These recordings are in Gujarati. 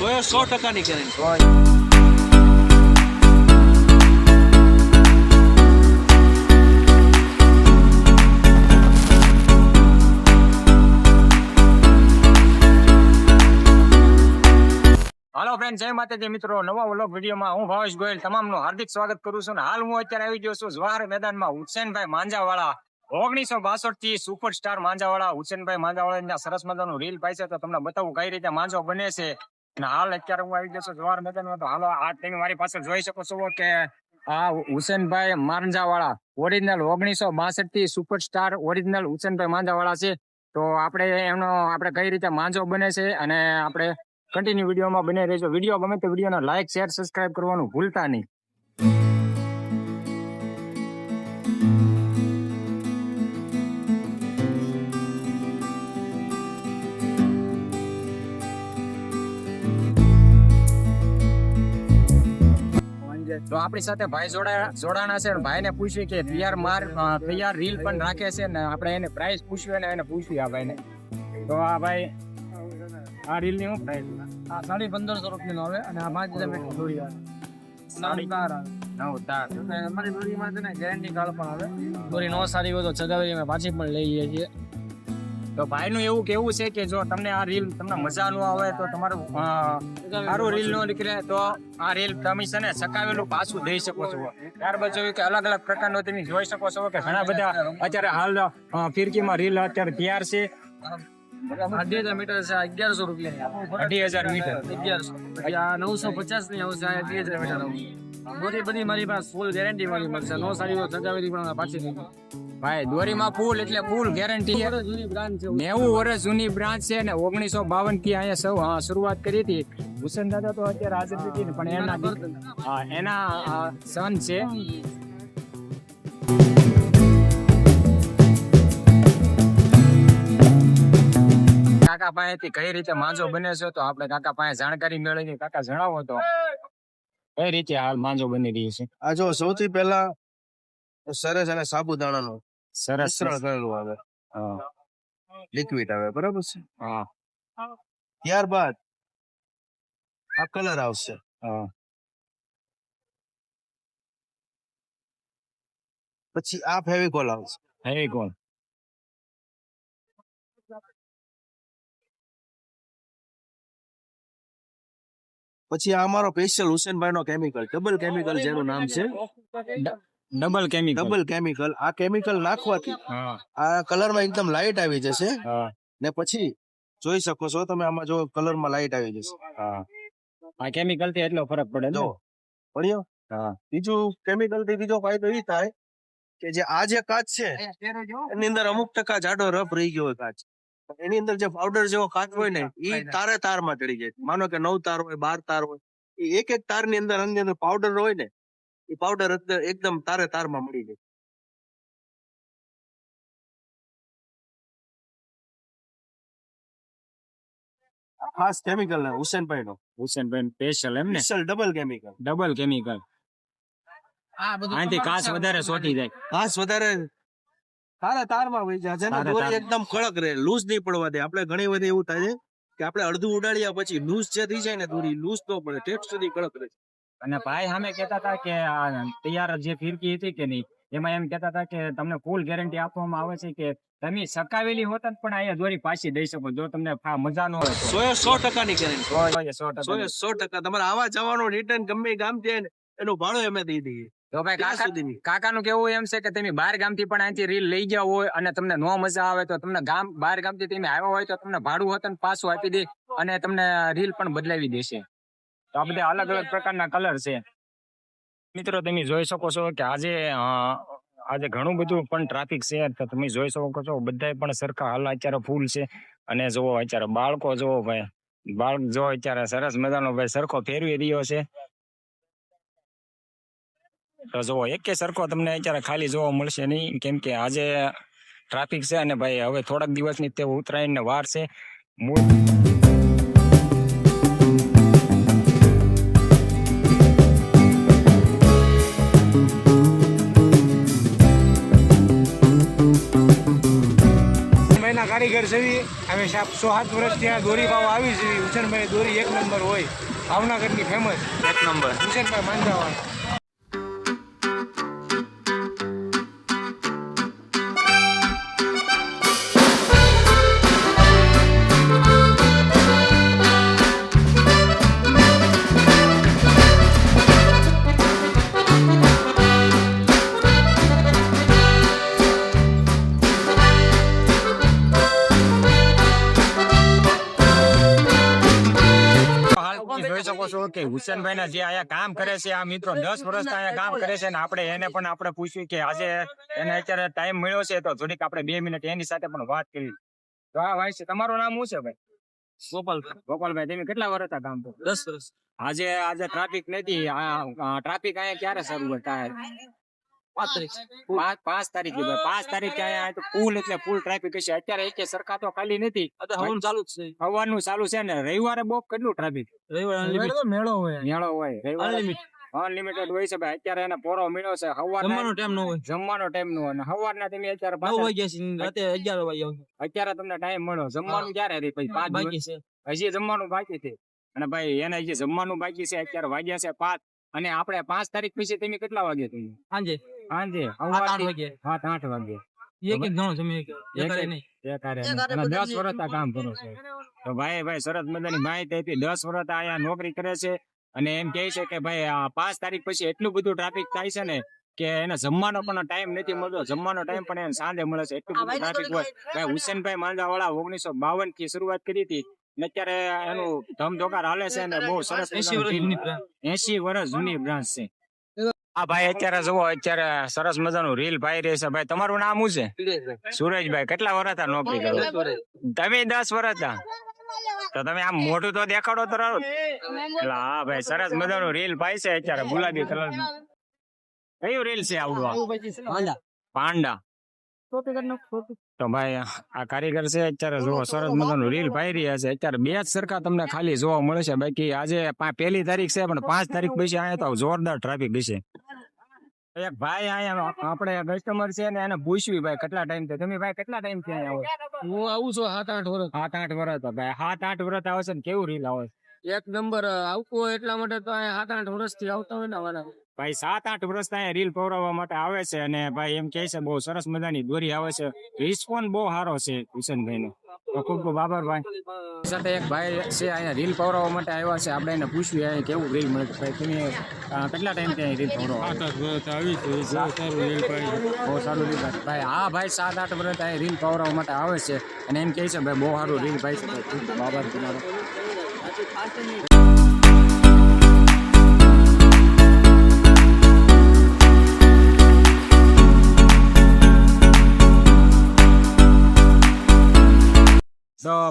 સો એ સો ટકાની ગેરંટી હાલો ફ્રેન્ડ જય માતાજી મિત્રો. નવા વ્લોગ વિડીયોમાં હું ભાવેશ ગોયલ તમામનું હાર્દિક સ્વાગત કરું છું અને હાલ હું અત્યારે આવી ગયો છું જવાહર મેદાનમાં હુસેનભાઈ માંજાવાળા ઓગણીસો બાસઠથી સુપરસ્ટાર માંજાવાળા હુસેનભાઈ માંજાવાળા સરસ મજાનું રીલ પાય છે. તો તમને બતાવું કઈ રીતે માંજો બને છે. અને હાલ અત્યારે હું આવી ગયો છું જવાહર મેદાનમાં, તો હાલો આ તમે મારી પાસે જોઈ શકો છો કે આ હુસેનભાઈ માંજાવાળા ઓરિજિનલ ઓગણીસો બાસઠથી સુપરસ્ટાર ઓરિજિનલ હુસેનભાઈ માંજાવાળા છે. તો આપણે એમનો આપણે કઈ રીતે માંજો બને છે અને આપણે કન્ટિન્યુ વિડીયોમાં બને રહેજો. વીડિયો ગમે તો વિડીયોને લાઈક શેર સબસ્ક્રાઇબ કરવાનું ભૂલતા નહીં. તો આપણી સાથે ભાઈ જોડા જોડાણા છે અને ભાઈને પૂછ્યું કે તૈયાર માર તૈયાર રીલ પણ રાખે છે ને આપણે એને પ્રાઇસ પૂછ્યું એને પૂછ્યું આ ભાઈને. તો આ ભાઈ આ રીલની હું પ્રાઇસ આ સાડી પંદરસો રૂપિયાનો આવે અને આ પાંચ હજાર મીટર દોરી આવે. નવ તાર અમારી દોરીમાં છે ને ગેરંટી કાર્ડ પણ આવે. દોરી નો સારી હોય તો ચગાવી અમે પાછી પણ લઈ જઈએ છીએ. તો ભાઈનું એવું કેવું છે કે જો તમને આ રીલ તમને મજા ન આવે તો તમારું સારું રીલ નો નીકળે તો આ રીલ તમે છે ને સકાવેલું પાછું દઈ શકો છો. ત્યારબાદ જોયું કે અલગ અલગ પ્રકારનો તમે જોઈ શકો છો કે ઘણા બધા અત્યારે હાલ ફિરકીમાં રીલ અત્યારે તૈયાર છે. અઢી હજાર મીટર છે અગિયારસો રૂપિયા અઢી હજાર મીટર. અગિયારસો. આ નવસો પચાસની આવશે અઢી હજાર મીટર આવશે. બધી મારી પાસે ફૂલ ગેરંટી વાળી મળશે નો સારી હોય પણ પાછી. ભાઈ દોરીમાં ફૂલ એટલે ફૂલ ગેરંટી છે. નેવું વર્ષ જૂની બ્રાન્ચ છે ને ઓગણીસો બાવનથી અહીંયા સૌ શરૂઆત કરી હતી. ભૂષણ દાદા તો અત્યારે હાજર નથી પણ એના એના સન છે. કાકા પાસેથી કઈ રીતે માંજો બને છે તો આપણે કાકા પાસે જાણકારી મેળવી કાકા જણાવો તો. કઈ રીતે હાલ માંજો બની રહી છે? આ જો સૌથી પહેલા સરસ અને સાબુદાણાનું સરસ મિશ્રણ કરેલું આવે. લિક્વિડ આવે બરાબર છે? હા, ત્યારબાદ આ કલર આવશે. હા. પછી આ ફેવિકોલ આવશે. ફેવિકોલ. પછી આ અમારો સ્પેશિયલ હુસેનભાઈ નો કેમિકલ ડબલ કેમિકલ જેનું નામ છે. ડબલ કેમિકલ ડબલ કેમિકલ આ કેમિકલ નાખવાથી આ કલરમાં એકદમ લાઈટ આવી જશે. ને પછી જોઈ શકો છો તમે આમાં જો કલરમાં લાઈટ આવી જશે. આ કેમિકલથી એટલો ફરક પડે જો પડ્યો? બીજું કેમિકલથી બીજો ફાયદો એ થાય કે જે આ જે કાચ છે એની અંદર અમુક ટકા જાડો રફ રહી ગયો હોય કાચ. એની અંદર જે પાવડર જેવો કાચ હોય ને એ તારે તારમાં ચડી જાય. માનો કે નવ તાર હોય બાર તાર હોય એક એક તારની અંદર અંદર પાવડર હોય ને એ પાવડર એકદમ તારે તારમાં મળી જાય. ખાસ કેમિકલ ને હુસેનભાઈ નો. હુસેનભાઈ સ્પેશિયલ એમ ને? Special double chemical double chemical આ બધું આનાથી કાચ વધારે સોટી જાય. ખાસ વધારે તારે તારમાં વહી જાય જેને દોરી એકદમ કડક રહે લૂઝ નહીં પડવા દે. આપણે ઘણી બધી એવું થાય છે કે આપણે અડધું ઉડાડ્યા પછી લૂઝ જે થઈ જાય ને દોરી લૂઝ ન પડે ટેટ સુધી કડક રહે અને ભાઈ સામે કેતા હતા કે તૈયાર જે ફિરકી હતી કે નહીં એમાં એમ કેતા હતા કે તમને ફૂલ ગેરંટી આપવામાં આવે છે કે તમે સકાવેલી હોત પણ અહીંયા દોરી પાછી દઈ શકો જો તમને મજા ન હોય તો. સો એ સો ટકાની ગેરંટી સો ટકા. એ સો ટકા. તમારે આવા જવાનો રિટર્ન ગમે ગામ છે એનું ભાડું અમે દઈ દઈએ. તો ભાઈ કાકા કાકાનું કેવું એમ છે કે તમે બાર ગામથી પણ અહીંથી રીલ લઈ ગયા હોય અને તમને નો મજા આવે તો તમને ગામ બાર ગામથી તમે આવ્યા હોય તો તમને ભાડું હોત ને પાછું આપી દે અને તમને રીલ પણ બદલાવી દેશે. તો આ બધા અલગ અલગ પ્રકારના કલર છે. મિત્રો, તમે જોઈ શકો છો કે આજે આજે ઘણું બધું પણ ટ્રાફિક છે. તો તમે જોઈ શકો છો, બધાય પણ સરખા હાલ અત્યારે ફૂલ છે. અને જોવો અત્યારે બાળકો જોવો ભાઈ. બાળક જો અત્યારે સરસ મજાનો ભાઈ સરખો ફેરવી રહ્યો છે. તો જુઓ, એક સરખો તમને અત્યારે ખાલી જોવા મળશે નહીં. કેમ કે આજે ટ્રાફિક છે અને ભાઈ, હવે થોડાક દિવસની તે ઉત્તરાયણને વાર છે. મૂળ કારીગર જેવી અમે સો સાત વર્ષ ત્યાં દોરી ભાવ આવી છે હુસેનભાઈ દોરી એક નંબર હોય. ભાવનગરની ફેમસ એક નંબર. હુસેનભાઈ માંજાવાળા છો કે હુસેનભાઈ જે અહીંયા કામ કરે છે આ મિત્રો દસ વર્ષ અહીંયા કામ કરે છે ને આપણે એને પણ આપણે પૂછ્યું કે આજે એને અત્યારે ટાઈમ મળ્યો છે તો થોડીક આપણે બે મિનિટ એની સાથે પણ વાત કરી. તો આ ભાઈ છે તમારું નામ શું છે ભાઈ? ગોપાલ ગોપાલભાઈ તમે કેટલા વર્ષ કામ કરો દસ વર્ષ. આજે આજે ટ્રાફિક નથી ટ્રાફિક અહીંયા ક્યારે શરૂ થાય? પાંચ પાંચ તારીખે ભાઈ. પાંચ તારીખે અહીંયા તો ફૂલ એટલે ફૂલ ટ્રાફિક હશે. અત્યારે એક સરખા તો ખાલી નથી. હવાનું ચાલુ જ છે. સવારનું ચાલુ છે ને. રવિવારે બહુ કેટલું ટ્રાફિક રવિવાર મેળો હોય. મેળો હોય. રવિવારે અનલિમિટેડ હોય છે ભાઈ. અત્યારે એને પોરો મળ્યો છે. સવાર જમવાનો ટાઈમ નો હોય. જમવાનો ટાઈમ નો અને સવારના તમે અત્યારે નવ વાગ્યા છે. રાતે અગિયાર વાગ્યા અત્યારે તમને ટાઈમ મળ્યો. જમવાનું ક્યારે પછી પાંચ બાકી છે. હજી જમવાનું બાકી છે. અને ભાઈ એને હજી જમવાનું બાકી છે અત્યારે વાગ્યા છે પાંચ. અને આપણે પાંચ તારીખ પછી તમે કેટલા વાગે તમે? સાંજે. સાંજે આઠ વાગે સાત આઠ વાગે એક એક ઘણો જમે એક દસ વર્ષ આ કામ કરો છો. તો ભાઈ ભાઈ સરસ મજાની માહિતી આપી. દસ વર્ષ અહીંયા નોકરી કરે છે. અને એમ કહે છે કે ભાઈ આ પાંચ તારીખ પછી એટલું બધું ટ્રાફિક થાય છે ને કે એને જમવાનો પણ ટાઈમ નથી મળતો. જમવાનો ટાઈમ પણ એને સાંજે મળે છે. એટલું બધું ટ્રાફિક હોય. ભાઈ હુસેનભાઈ માંજાવાળા ઓગણીસો બાવનથી શરૂઆત કરી હતી. ને અત્યારે એનું ધમધોકાર હાલે છે ને બહુ સરસ એસી વર્ષ જૂની બ્રાન્ચ છે. આ ભાઈ અત્યારે જુઓ અત્યારે સરસ મજાનું રીલ ભાઈ રહે છે. ભાઈ તમારું નામ શું છે? સુરેશભાઈ. કેટલા વર્ષ હતા નોકરી કરો તમે દસ વર્ષ હતા? તો તમે આમ મોટું તો દેખાડો તો એટલે હા ભાઈ સરસ મજાનું રીલ ભાઈ છે અત્યારે ગુલાબી કલર કયું રીલ છે આવડું આ? પાંડા. તો ભાઈ આ કારીગર છે અત્યારે જુઓ સરસ મજાનું રીલ પાઈ રહ્યા છે. અત્યારે બે જ સરખા તમને ખાલી જોવા મળે છે. બાકી આજે પહેલી તારીખ છે પણ પાંચ તારીખ પછી અહીંયા તો જોરદાર ટ્રાફિક હશે. એક ભાઈ અહીંયા આપણે કસ્ટમર છે ને એને પૂછ્યું ભાઈ કેટલા ટાઈમથી? તમે ભાઈ કેટલા ટાઈમથી અહીંયા આવો હું આવું છું સાત આઠ વર્ષ. સાત આઠ વર્ષ તો ભાઈ સાત આઠ વર્ષ આવે છે ને કેવું રીલ આવે એક નંબર આવતું હોય એટલા માટે તો અહીંયા સાત આઠ વર્ષથી આવતા હોય ને અમારા. ભાઈ સાત આઠ વર્ષ અહીંયા રીલ પવરાવવા માટે આવે છે અને ભાઈ એમ કહે છે બહુ સરસ મજાની દોરી આવે છે. રિસ્પોન્સ બહુ સારો છે કિશનભાઈ નો તો ખૂબ ખૂબ આભાર ભાઈ. સાથે એક ભાઈ છે અહીંયા રીલ પવરાવવા માટે આવ્યા છે. આપણે એને પૂછ્યું અહીંયા કેવું રીલ મળે? ભાઈ તમે કેટલા ટાઈમથી રીલ પવરાવો? બહુ સારું રીલ ભાઈ ભાઈ હા ભાઈ સાત આઠ વર્ષ અહીંયા રીલ પવરાવવા માટે આવે છે. અને એમ કહે છે ભાઈ બહુ સારું રીલ ભાઈ છે. ખૂબ આભાર તમારો.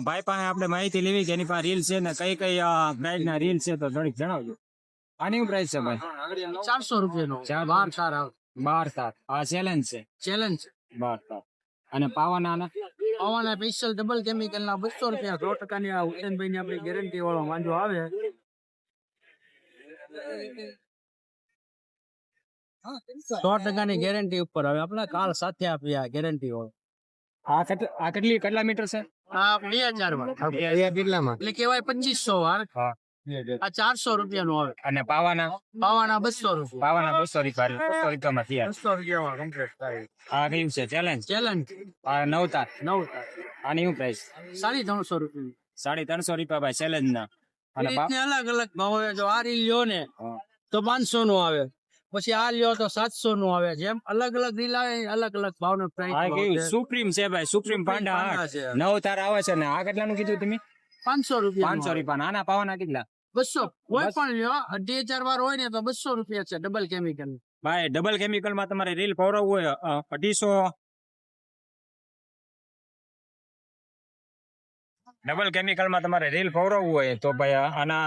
ભાઈ પાસે આપણે માહિતી લેવી કે એની પાસે રીલ છે ને કઈ કઈ પ્રાઇસ ના રીલ છે તો થોડીક જણાવજો. આની પ્રાઇસ છે ભાઈ? ચારસો રૂપિયાનો. બાર સાર આવે. બાર સાત આ ચેલેન્જ છે. ચેલેન્જ બાર સાત અને પાવાના પાવાના સ્પેશિયલ ડબલ કેમિકલ ના બસો રૂપિયા. સો ટકાની આ હુસેનભાઈ ની આપણી ગેરંટી વાળો વાંધો આવે. સો ટકાની ગેરંટી ઉપર આવે. આપણે કાલ સાથે આપી આ ગેરંટી વાળો. આ કેટલા કેટલી મીટર છે? બે હજારમાં કેટલામાં? એટલે કેવાય પચીસો વાર આ ચારસો રૂપિયા નું આવે. અને પાવાના? પાવાના બસો રૂપિયા. પાવાના બસો રૂપિયા બસો રૂપિયામાં થયા. બસો રૂપિયા કમ્પ્લીટ થાય. આ કયું છે? ચેલેન્જ ચેલેન્જ આ નવ તાર નવ આની શું પ્રાઇસ સાડી ત્રણસો રૂપિયા. સાડી ત્રણસો રૂપિયા ભાઈ ચેલેન્જ ના. અને અલગ અલગ ભાવ જો આ રીલ લ્યો ને તો પાંચસો નું આવે. પછી આ લ્યો તો સાતસો નું આવે જેમ અલગ અલગ રીલ આવે અલગ અલગ ભાવ નો પ્રાઇસ સુપ્રીમ છે ભાઈ સુપ્રીમ પાંડા નવ તાર આવે છે ને આ કેટલાનું કીધું તમે? પાંચસો રૂપિયા પાંચસો રૂપિયા આના પાવાના કેટલા? બસો. કોઈ પણ લ્યો અઢી હજાર વાર હોય ને તો બસો રૂપિયા છે ડબલ કેમિકલ ભાઈ ડબલ કેમિકલમાં તમારે રીલ પવરાવવું હોય અઢીસો. ડબલ કેમિકલમાં તમારે રીલ પવરાવવું હોય તો ભાઈ આના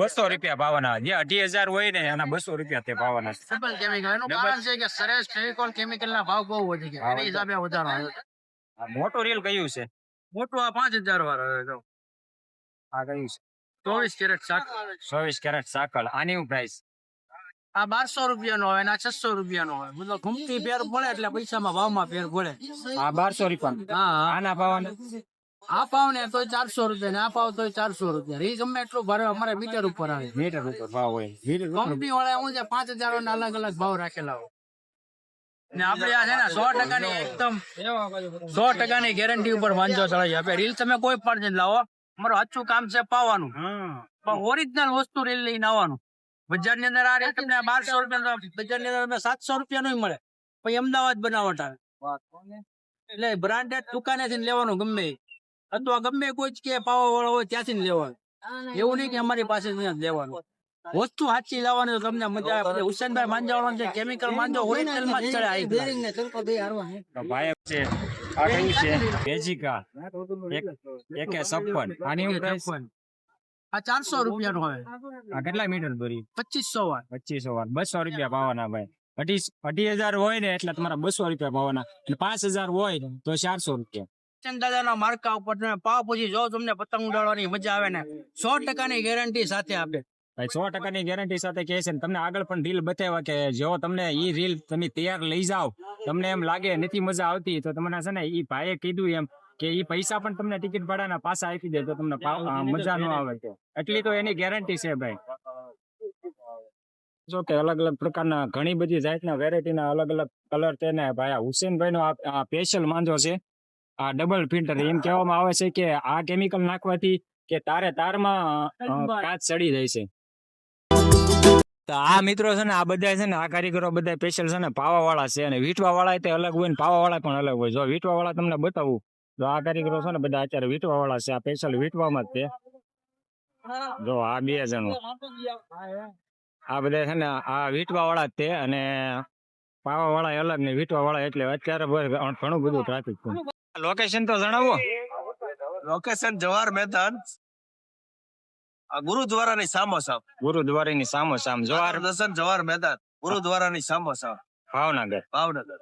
બસો રૂપિયા. ભાવના. જે અઢી હજાર હોય ને એના બસો રૂપિયા તે ભાવના છે. ડબલ કેમિકલ એનું કારણ છે કે સરેશ ફેવિકોલ કેમિકલ ના ભાવ બહુ વધી ગયા. એના હિસાબે વધારો મોટું રીલ કયું છે? મોટો આ પાંચ હજાર વાળો આ કયું છે? ચોવીસ કેરેટ સાકળ ચોવીસ કેરેટ સાકળ. આની પ્રાઇસ આ બારસો રૂપિયા નો આવે આ છસો રૂપિયા નો હોય. બધો ઘૂમતી ફેર પડે એટલે પૈસામાં ભાવમાં ફેર પડે આ બારસો રૂપિયા હા આના પાવાના આ પાવ ને તો ચારસો રૂપિયા ને આ પાવ તો ચારસો રૂપિયા. એ ગમે એટલું ભરે અમારે મીટર ઉપર આવે. મીટર ઉપર ભાવ હોય. કંપની વાળા હું છે પાંચ હજાર ના અલગ અલગ ભાવ રાખેલા હોય. ને આપણે આ છે ને સો ટકાની એકદમ સો ટકાની ગેરંટી ઉપર વાંચો ચડાવી આપે. રીલ તમે કોઈ પણ લાવો અમારું સાચું કામ છે પાવાનું. પણ ઓરિજિનલ વસ્તુ રીલ લઈને આવવાનું. બજારની અંદર આ રેટ તમને બારસો રૂપિયા બજારની અંદર સાતસો રૂપિયા નું મળે. પછી અમદાવાદ બનાવટ આવે. એટલે બ્રાન્ડેડ દુકાને થી લેવાનું ગમે. અથવા ગમે કોઈ કે પાવા વાળો હોય ત્યાંથી લેવાનું. એવું નહીં કે અમારી પાસે લેવાનું. વસ્તુ સાચી લાવવાની તો તમને મજા આવે. હુસેનભાઈ માંજાવાળો છે કેમિકલ માંજો ઓરિજિનલમાં જ ચડે આવી ભાઈ છે આ કઈ છે? બેજિકા. એક છપ્પન. આની હું? આ ચારસો રૂપિયા નો આ કેટલા મીટર દોરી? પચીસો વાર પચીસો વાર બસો રૂપિયા પાવાના ભાઈ. અઢી અઢી હજાર હોય ને એટલે તમારા બસો રૂપિયા પાવાના અને પાંચ હજાર હોય તો ચારસો રૂપિયા. કિશન દાદાના માર્કા ઉપર તમે પાવ પછી જો તમને પતંગ ઉડાડવાની મજા આવે ને સો ટકાની ગેરંટી સાથે આપે. ભાઈ સો ટકાની ગેરંટી સાથે કહે છે તમને આગળ પણ રીલ બતાવ્યા કે જો તમને ઈ રીલ તમે તૈયાર લઈ જાઓ તમને એમ લાગે નથી મજા આવતી તો તમને છે ને ઈ ભાઈએ કીધું એમ કે ઈ પૈસા પણ તમને ટિકિટ ભાડાના પાછા આપી દે તો તમને મજા ન આવે. એટલી તો એની ગેરંટી છે ભાઈ. જો કે અલગ અલગ પ્રકારના ઘણી બધી જાતના વેરાયટીના અલગ અલગ કલર તેને ભાઈ આ હુસેનભાઈ નો આ સ્પેશિયલ માંજો છે. આ ડબલ ફિલ્ટર એમ કહેવામાં આવે છે કે આ કેમિકલ નાખવાથી કે તારે તારમાં કાચ ચડી જાય છે. તો આ મિત્રો છે ને આ બધા છે ને આ કારીગરો બધા સ્પેશિયલ છે ને પાવા વાળા છે અને વીટવા વાળા તે અલગ હોય ને પાવા વાળા પણ અલગ હોય. જો વીટવા વાળા તમને બતાવું તો આ કારીગરો છે ને બધા અત્યારે વીટવા વાળા છે. આ સ્પેશિયલ વીટવામાં જ તે જો આ બે જણો. આ બધા છે ને આ વીટવા વાળા જ તે અને પાવા વાળા અલગ ને વીટવા વાળા એટલે અત્યારે ઘણું બધું ટ્રાફિક છે. લોકેશન તો જણાવો. લોકેશન જવાહર મેદાન. આ ગુરુદ્વારાની સામો સામ. ગુરુદ્વારાની સામો સામ. જવાહર દર્શન જવાહર મેદાન. ગુરુદ્વારાની સામો સામ. ભાવનગર. ભાવનગર.